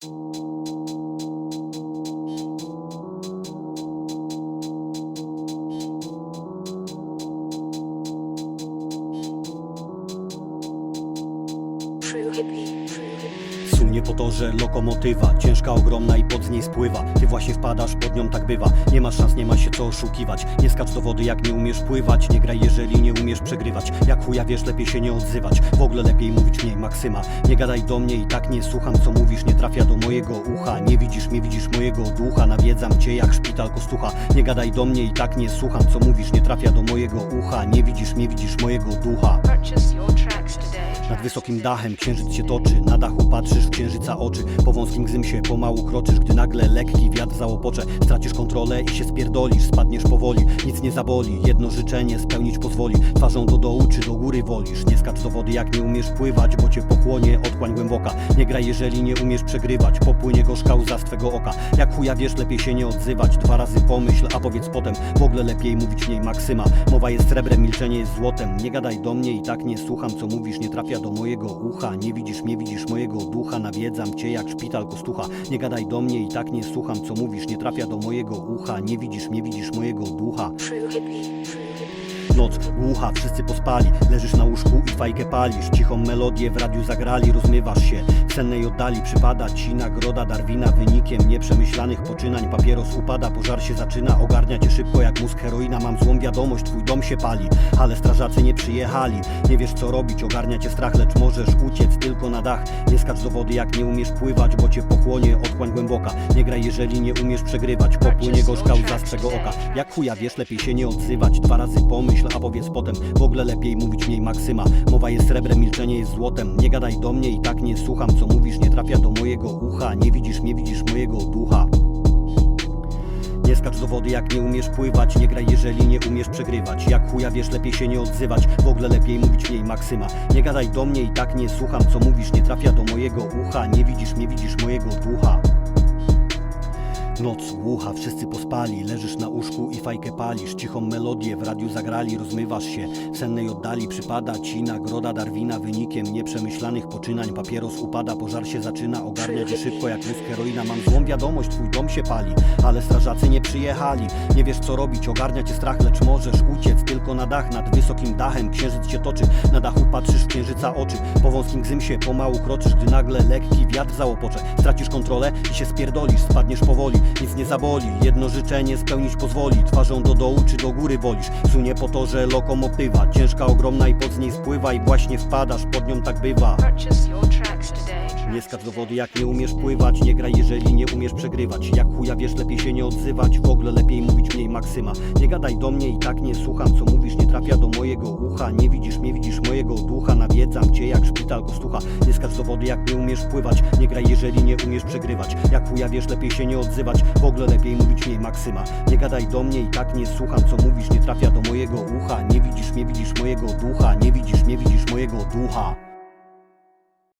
True hippie. True hippie. Sunie po torze lokomotywa, ciężka, ogromna i pod niej spływa. Ty właśnie wpadasz, pod nią tak bywa. Nie masz szans, nie ma się co oszukiwać. Nie skacz do wody jak nie umiesz pływać. Nie graj jeżeli nie umiesz przegrywać. Jak chuja wiesz, lepiej się nie odzywać. W ogóle lepiej mówić mniej Maksyma. Nie gadaj do mnie i tak nie słucham Co mówisz, nie trafia do mojego ucha. Nie widzisz mnie, widzisz mojego ducha. Nawiedzam cię jak szpital kostucha. Nie gadaj do mnie i tak nie słucham Co mówisz, nie trafia do mojego ucha. Nie widzisz mnie, widzisz mojego ducha nad wysokim dachem. Księżyc się toczy, na dachu patrzysz w księżyca oczy. Po wąskim gzymsie pomału kroczysz, gdy nagle lekki wiatr załopocze. Stracisz kontrolę i się spierdolisz, spadniesz powoli, nic nie zaboli Jedno życzenie spełnić pozwoli, twarzą do dołu czy do góry wolisz. Nie skacz do wody jak nie umiesz pływać, bo cię pochłonie otchłań głęboka. Nie graj jeżeli nie umiesz przegrywać, popłynie gorzka łza z twego oka. Jak chuja wiesz, lepiej się nie odzywać, dwa razy pomyśl, a powiedz potem W ogóle lepiej mówić mniej maksyma, mowa jest srebrem, milczenie jest złotem. Nie gadaj do mnie i tak nie słucham, co mówisz, nie trafia do mojego ucha. Nie widzisz mnie, widzisz mojego ducha, nawiedzam cię jak szpital kostucha. Nie gadaj do mnie i tak nie słucham, co mówisz, nie trafia do mojego ucha. Nie widzisz mnie, widzisz mojego ducha. Noc. Głucha, wszyscy pospali. Leżysz na łóżku i fajkę palisz. Cichą melodię w radiu zagrali, rozmywasz się. W sennej oddali przypada ci nagroda Darwina. Wynikiem nieprzemyślanych poczynań Papieros upada, pożar się zaczyna. Ogarnia cię szybko jak mózg heroina. Mam złą wiadomość, twój dom się pali. Ale strażacy nie przyjechali. Nie wiesz co robić, ogarnia cię strach Lecz możesz uciec tylko na dach. Nie skacz do wody jak nie umiesz pływać Bo cię pochłonie otchłań głęboka. Nie graj jeżeli nie umiesz przegrywać. Popłynie gorzka łza z oka. Jak chuja wiesz, lepiej się nie odzywać. Dwa razy pomyśl, a powiedz potem. W ogóle lepiej mówić mniej maksyma. Mowa jest srebrem, milczenie jest złotem. Nie gadaj do mnie i tak nie słucham. Co mówisz nie trafia do mojego ucha. Nie widzisz mnie, widzisz mojego ducha. Nie skacz do wody jak nie umiesz pływać. Nie graj jeżeli nie umiesz przegrywać. Jak chuja wiesz lepiej się nie odzywać. W ogóle lepiej mówić mniej maksyma. Nie gadaj do mnie i tak nie słucham. Co mówisz nie trafia do mojego ucha. Nie widzisz mnie, widzisz mojego ducha Noc głucha, wszyscy pospali. Leżysz na łóżku i fajkę palisz. Cichą melodię w radiu zagrali. Rozmywasz się, w sennej oddali. Przypada ci nagroda Darwina. Wynikiem nieprzemyślanych poczynań Papieros upada, pożar się zaczyna. Ogarnia cię szybko jak mózg heroina. Mam złą wiadomość, twój dom się pali Ale strażacy nie przyjechali. Nie wiesz co robić, ogarnia cię strach Lecz możesz uciec tylko na dach. Nad wysokim dachem księżyc się toczy. Na dachu patrzysz w księżyca oczy. Po wąskim gzymsie pomału kroczysz Gdy nagle lekki wiatr załopocze. Stracisz kontrolę i się spierdolisz. Spadniesz powoli, nic nie zaboli Jedno życzenie spełnić pozwoli. Twarzą do dołu czy do góry wolisz. Sunie po torze lokomotywa. Ciężka, ogromna i pod z niej spływa I właśnie wpadasz, pod nią tak bywa nie skacz do wody jak nie umiesz pływać. Nie graj jeżeli nie umiesz przegrywać. Jak chuja wiesz lepiej się nie odzywać. W ogóle lepiej mówić mniej maksyma. Nie gadaj do mnie i tak nie słucham. Co mówisz nie trafia do mojego ucha. Nie widzisz mnie, widzisz mojego ducha. Nawiedzam cię jak szpital kostucha. Nie skacz do wody jak nie umiesz pływać. Nie graj jeżeli nie umiesz przegrywać. Jak chuja wiesz lepiej się nie odzywać. W ogóle lepiej mówić mniej maksyma. Nie gadaj do mnie i tak nie słucham. Co mówisz nie trafia do mojego ucha. Nie widzisz mnie, widzisz mojego ducha. Nie widzisz mnie, widzisz mojego ducha